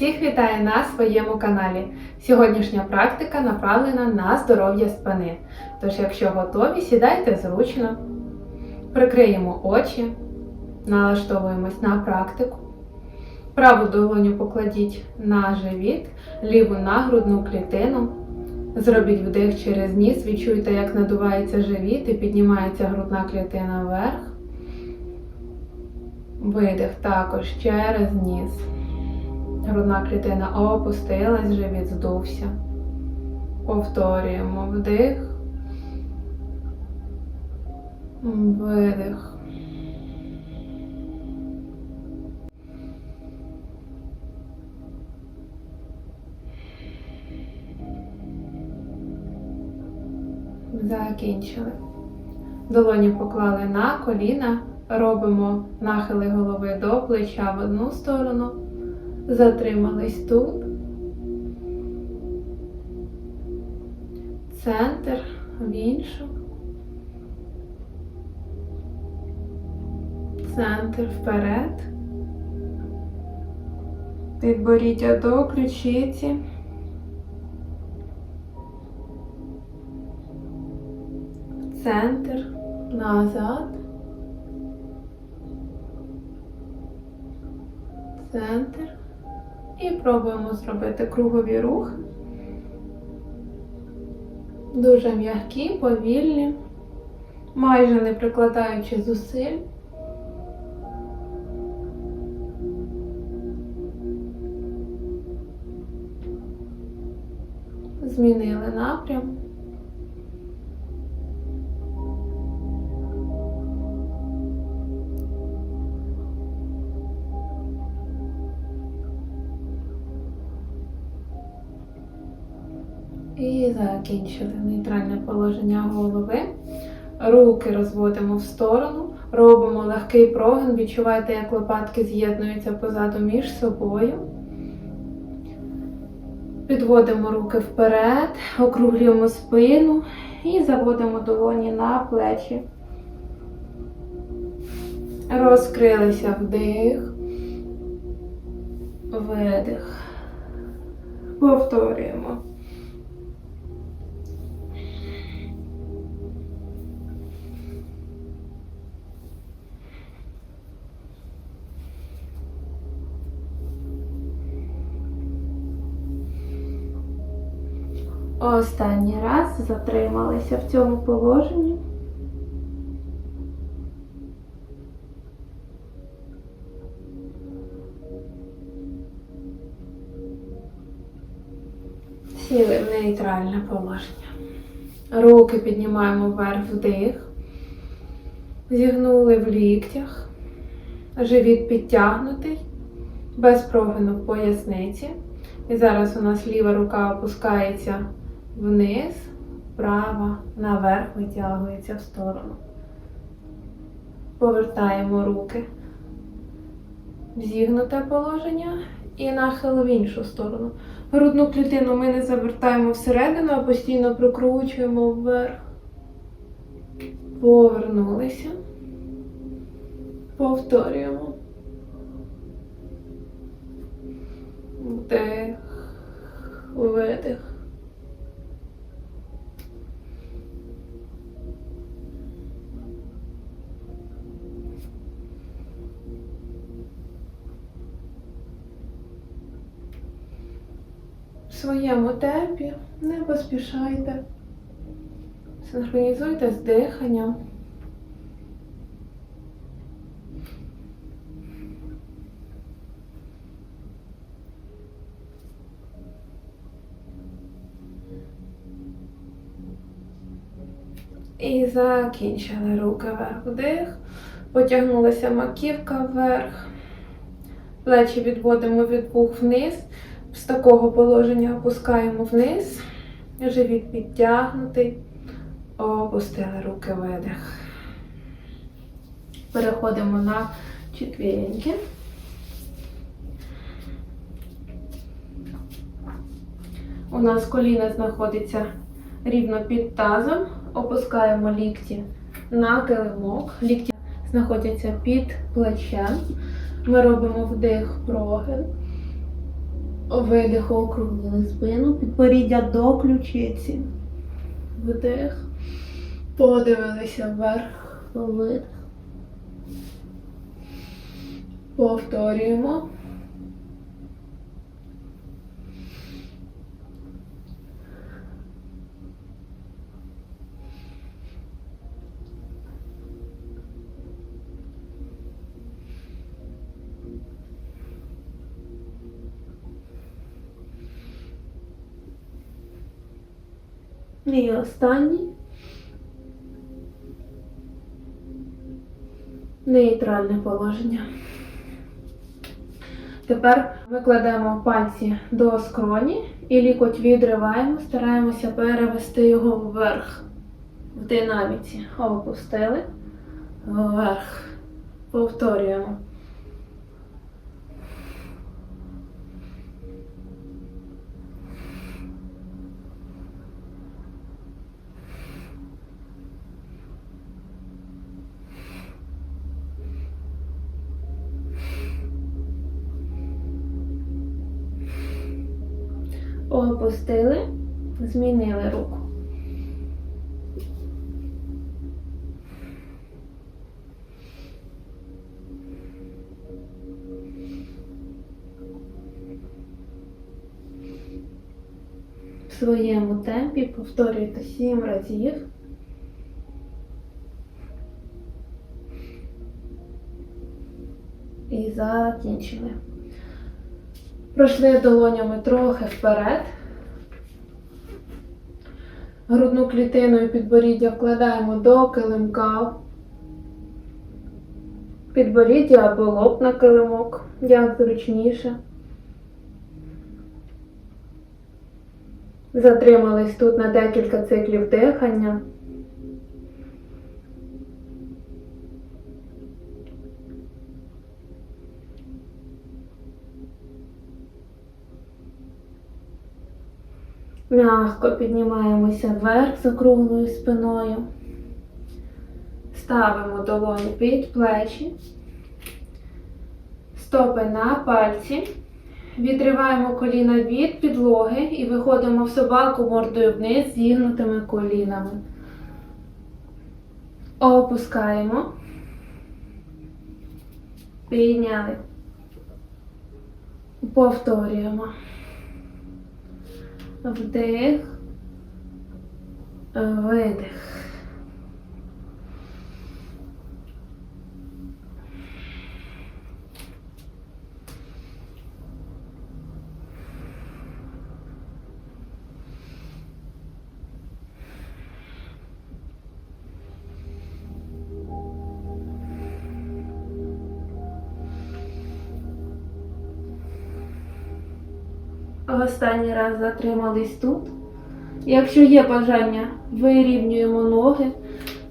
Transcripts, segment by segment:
Всіх вітаю на своєму каналі. Сьогоднішня практика направлена на здоров'я спини. Тож, якщо готові, сідайте зручно, прикриємо очі, налаштовуємось на практику. Праву долоню покладіть на живіт, ліву на грудну клітину. Зробіть вдих через ніс, відчуйте, як надувається живіт і піднімається грудна клітина вверх. Видих також через ніс. Грудна клітина опустилась, живіт здувся. Повторюємо вдих. Видих. Закінчили. Долоні поклали на коліна, робимо нахили голови до плеча в одну сторону, затримались тут, центр в іншу, центр вперед, підборіддя до ключиці. центр, назад, центр. І пробуємо зробити кругові рухи. Дуже м'які, повільні, майже не прикладаючи зусиль. Змінили напрям. І закінчили нейтральне положення голови. Руки розводимо в сторону, робимо легкий прогин. Відчувайте, як лопатки з'єднуються позаду між собою. Підводимо руки вперед, округлюємо спину і заводимо долоні на плечі. Розкрилися вдих, видих. Повторюємо. Останній раз затрималися в цьому положенні. Сіли в нейтральне положення. Руки піднімаємо вверх вдих. Зігнули в ліктях. Живіт підтягнутий, без прогину в поясниці. І зараз у нас ліва рука опускається вниз, права, наверх витягується в сторону. Повертаємо руки в зігнуте положення і нахил в іншу сторону. Грудну клітину ми не завертаємо всередину, а постійно прокручуємо вверх. Повернулися. Повторюємо. Вдих, видих. Своєму темпі не поспішайте. Синхронізуйте з диханням. І закінчили руки вверх вдих. Потягнулася маківка вверх. Плечі відводимо від вух вниз. З такого положення опускаємо вниз. Живіт підтягнутий. Опустили руки видих. Переходимо на четвіреньки. У нас коліна знаходиться рівно під тазом. Опускаємо лікті на килимок. Лікті знаходяться під плечем. Ми робимо вдих, прогин. Видих округлили спину, підборіддя до ключиці. Вдих. Подивилися вверх. Видих. Повторюємо. І останній. Нейтральне положення. Тепер ми пальці до скроні і лікоть відриваємо, стараємося перевести його вверх. В динаміці. Опустили. Вверх. Повторюємо. Опустили, змінили руку. В своєму темпі повторюйте сім разів. І закінчили. Пройшли долонями трохи вперед. Грудну клітину і підборіддя вкладаємо до килимка. Підборіддя або лоб на килимок, як зручніше. Затримались тут на декілька циклів дихання. Мягко піднімаємося вверх з округлою спиною. Ставимо долоні під плечі, стопи на пальці. Відриваємо коліна від підлоги і виходимо в собаку мордою вниз зігнутими колінами. Опускаємо. Підняли. Повторюємо. Вдих, видих. Останній раз затримались тут. Якщо є бажання, вирівнюємо ноги,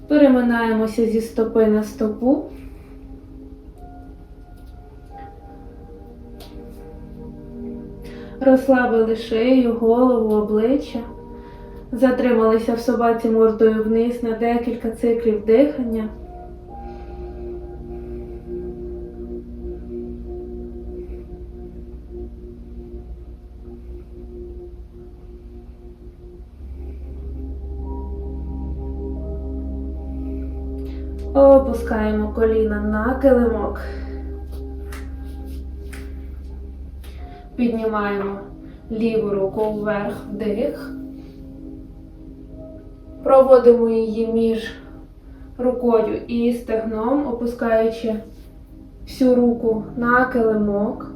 переминаємося зі стопи на стопу. Розслабили шию, голову, обличчя. Затрималися в собаці мордою вниз на декілька циклів дихання. Опускаємо коліна на килимок. Піднімаємо ліву руку вверх вдих. Проводимо її між рукою і стегном, опускаючи всю руку на килимок.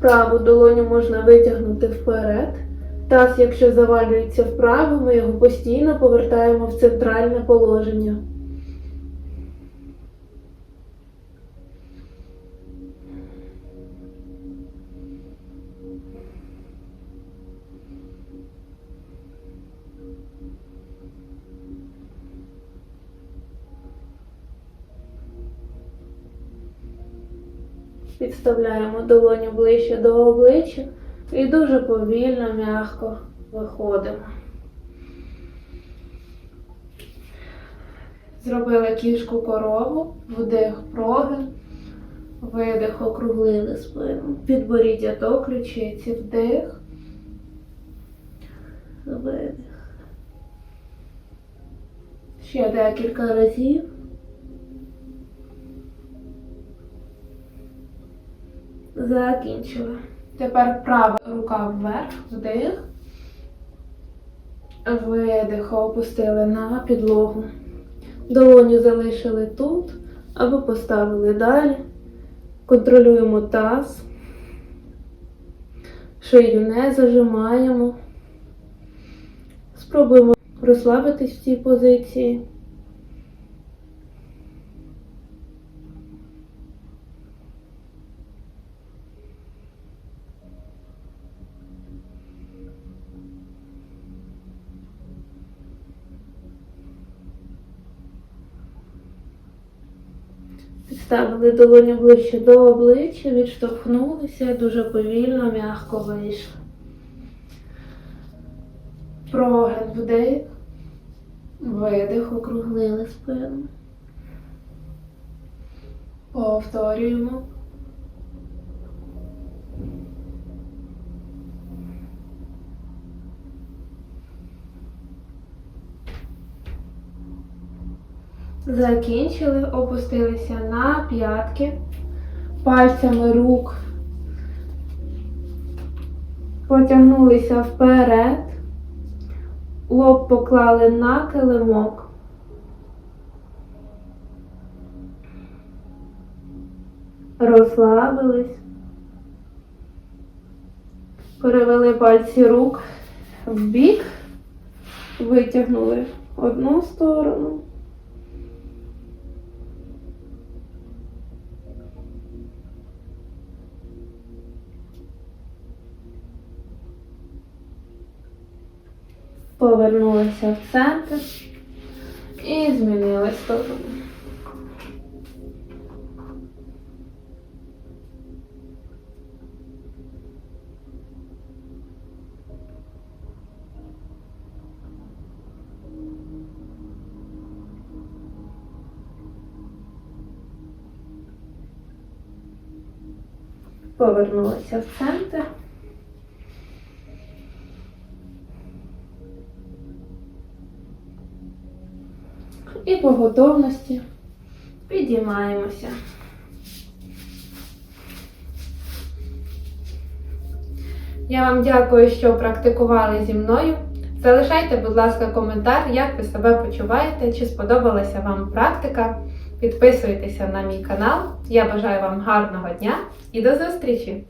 Праву долоню можна витягнути вперед. Таз, якщо завалюється вправо, ми його постійно повертаємо в центральне положення. Підставляємо долоню ближче до обличчя і дуже повільно, м'яко виходимо. Зробили кішку корову, вдих, прогин, Видих, округлили спину. Підборіддя до ключиці, вдих. Видих. Ще декілька разів. Закінчили. Тепер права рука вверх, вдих. Видих, опустили на підлогу. Долоню залишили тут або поставили далі. Контролюємо таз. Шию не зажимаємо. Спробуємо розслабитись в цій позиції. Підставили долоню ближче до обличчя, відштовхнулися, дуже повільно, м'яко вийшли. Прогин вдих, видих, округлили спину. Повторюємо. Закінчили, опустилися на п'ятки, пальцями рук потягнулися вперед, лоб поклали на килимок. Розслабились, перевели пальці рук в бік, витягнули одну сторону. Повернулися в центр і змінили сторону. Повернулися в центр. І по готовності підіймаємося. Я вам дякую, що практикували зі мною. Залишайте, будь ласка, коментар, як ви себе почуваєте, чи сподобалася вам практика. Підписуйтеся на мій канал. Я бажаю вам гарного дня і до зустрічі!